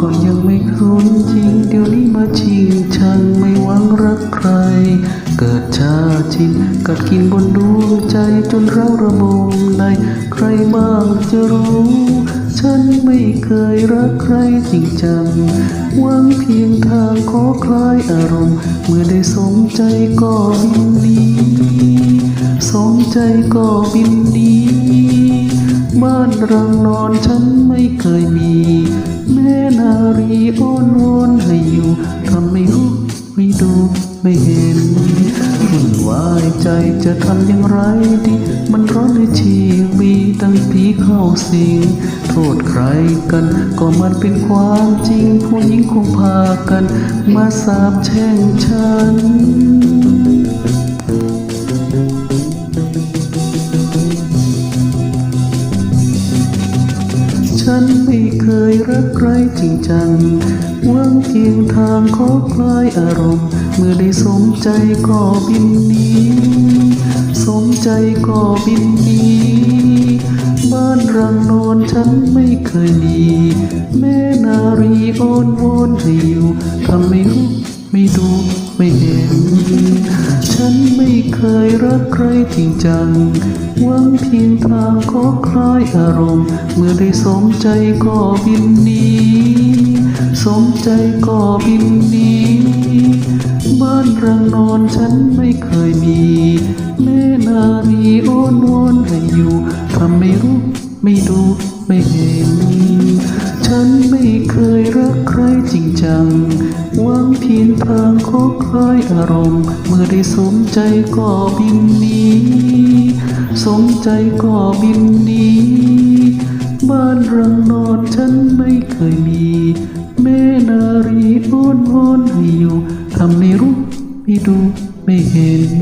ก่อนยังไม่คุ้นจริง เดี๋ยวนี้มาชิงชังไม่หวังรักใคร เกิดชาชินกัดกินบนดวงใจจนเราระบมในใครบ้างจะรู้ ฉันไม่เคยรักใครจริงจังหวังเพียงทางขอคลายอารมณ์ เมื่อได้สมใจก็บินหนีสมใจก็บินหนี บ้านรังนอนฉันไม่เคยมี แม่นารีอ้อนวอนให้อยู่ทำไม่รู้ไม่ดูไม่เห็นวุ่นวายใจจะทำอย่างไรดี มันร้อนในชีวิตตั้งผีเข้าสิง โทษใครกันก็มันเป็นความจริง ผู้หญิงคงพากัน มาสาบแช่งฉัน ฉันไม่เคยรักใครจริงจังหวังเพียงทางขอคลายอารมณ์ เมื่อได้สมใจก็บินหนีสมใจก็บินหนีบ้านรังนอนฉันไม่เคยมี แม่นารีอ้อนวอนให้อยู่ทำไม่รู้ ไม่ดูไม่เห็น ฉันไม่เคยรักใครจริงจังหวังเพียงทางขอคลายอารมณ์ เมื่อได้สมใจก็บินนีสมใจก็บินนีบ้านรังนอนฉันไม่เคยมีแม่นารีอ้อนวอนให้อยู่ทำไม่รู้ ไม่ดูไม่เห็น ฉันไม่เคยรักใครจริงจัง หวังเพียงทางขอคลายอารมณ์ เมื่อได้สมใจก็บินหนีสมใจก็บินหนีบ้านรังนอนฉันไม่เคยมี แม่นารีอ้อนวอนให้อยู่ทำไม่รู้ไม่ดูไม่เห็น